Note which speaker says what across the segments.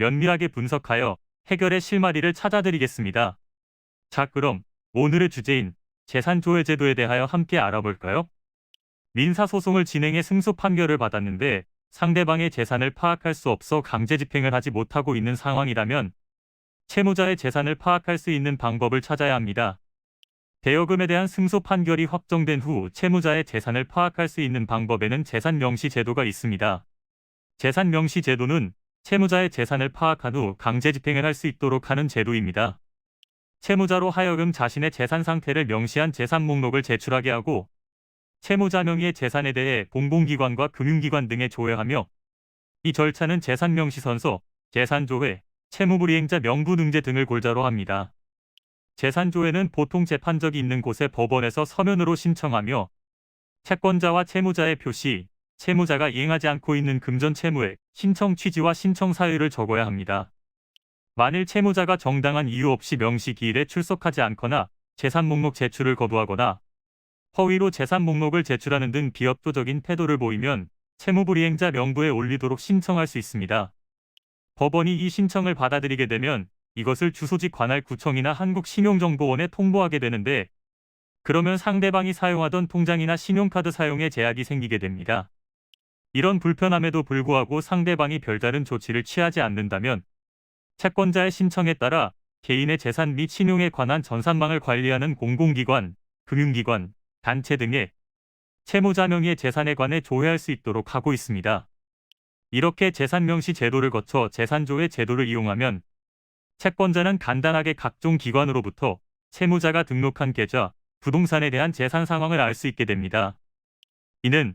Speaker 1: 면밀하게 분석하여 해결의 실마리를 찾아드리겠습니다. 자, 그럼 오늘의 주제인 재산조회 제도에 대하여 함께 알아볼까요? 민사소송을 진행해 승소 판결을 받았는데 상대방의 재산을 파악할 수 없어 강제 집행을 하지 못하고 있는 상황이라면 채무자의 재산을 파악할 수 있는 방법을 찾아야 합니다. 대여금에 대한 승소 판결이 확정된 후 채무자의 재산을 파악할 수 있는 방법에는 재산 명시 제도가 있습니다. 재산 명시 제도는 채무자의 재산을 파악한 후 강제 집행을 할 수 있도록 하는 제도입니다. 채무자로 하여금 자신의 재산 상태를 명시한 재산 목록을 제출하게 하고 채무자 명의의 재산에 대해 공공기관과 금융기관 등에 조회하며 이 절차는 재산 명시 선서, 재산 조회, 채무불이행자 명부능제 등을 골자로 합니다. 재산 조회는 보통 재판적이 있는 곳의 법원에서 서면으로 신청하며 채권자와 채무자의 표시, 채무자가 이행하지 않고 있는 금전 채무액, 신청 취지와 신청 사유를 적어야 합니다. 만일 채무자가 정당한 이유 없이 명시 기일에 출석하지 않거나 재산 목록 제출을 거부하거나 허위로 재산 목록을 제출하는 등 비협조적인 태도를 보이면 채무불이행자 명부에 올리도록 신청할 수 있습니다. 법원이 이 신청을 받아들이게 되면 이것을 주소지 관할 구청이나 한국신용정보원에 통보하게 되는데 그러면 상대방이 사용하던 통장이나 신용카드 사용에 제약이 생기게 됩니다. 이런 불편함에도 불구하고 상대방이 별다른 조치를 취하지 않는다면 채권자의 신청에 따라 개인의 재산 및 신용에 관한 전산망을 관리하는 공공기관, 금융기관, 단체 등의 채무자 명의의 재산에 관해 조회할 수 있도록 하고 있습니다. 이렇게 재산 명시 제도를 거쳐 재산조회 제도를 이용하면 채권자는 간단하게 각종 기관으로부터 채무자가 등록한 계좌, 부동산에 대한 재산 상황을 알 수 있게 됩니다. 이는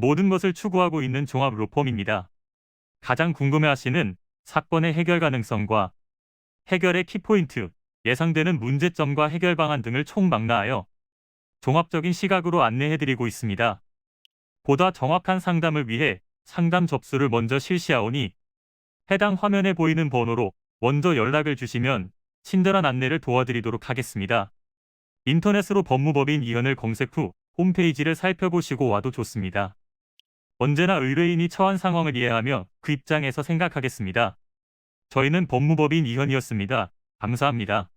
Speaker 1: 모든 것을 추구하고 있는 종합 로펌입니다. 가장 궁금해하시는 사건의 해결 가능성과 해결의 키포인트, 예상되는 문제점과 해결 방안 등을 총망라하여 종합적인 시각으로 안내해드리고 있습니다. 보다 정확한 상담을 위해 상담 접수를 먼저 실시하오니 해당 화면에 보이는 번호로 먼저 연락을 주시면 친절한 안내를 도와드리도록 하겠습니다. 인터넷으로 법무법인 이현을 검색 후 홈페이지를 살펴보시고 와도 좋습니다. 언제나 의뢰인이 처한 상황을 이해하며 그 입장에서 생각하겠습니다. 저희는 법무법인 이현이었습니다. 감사합니다.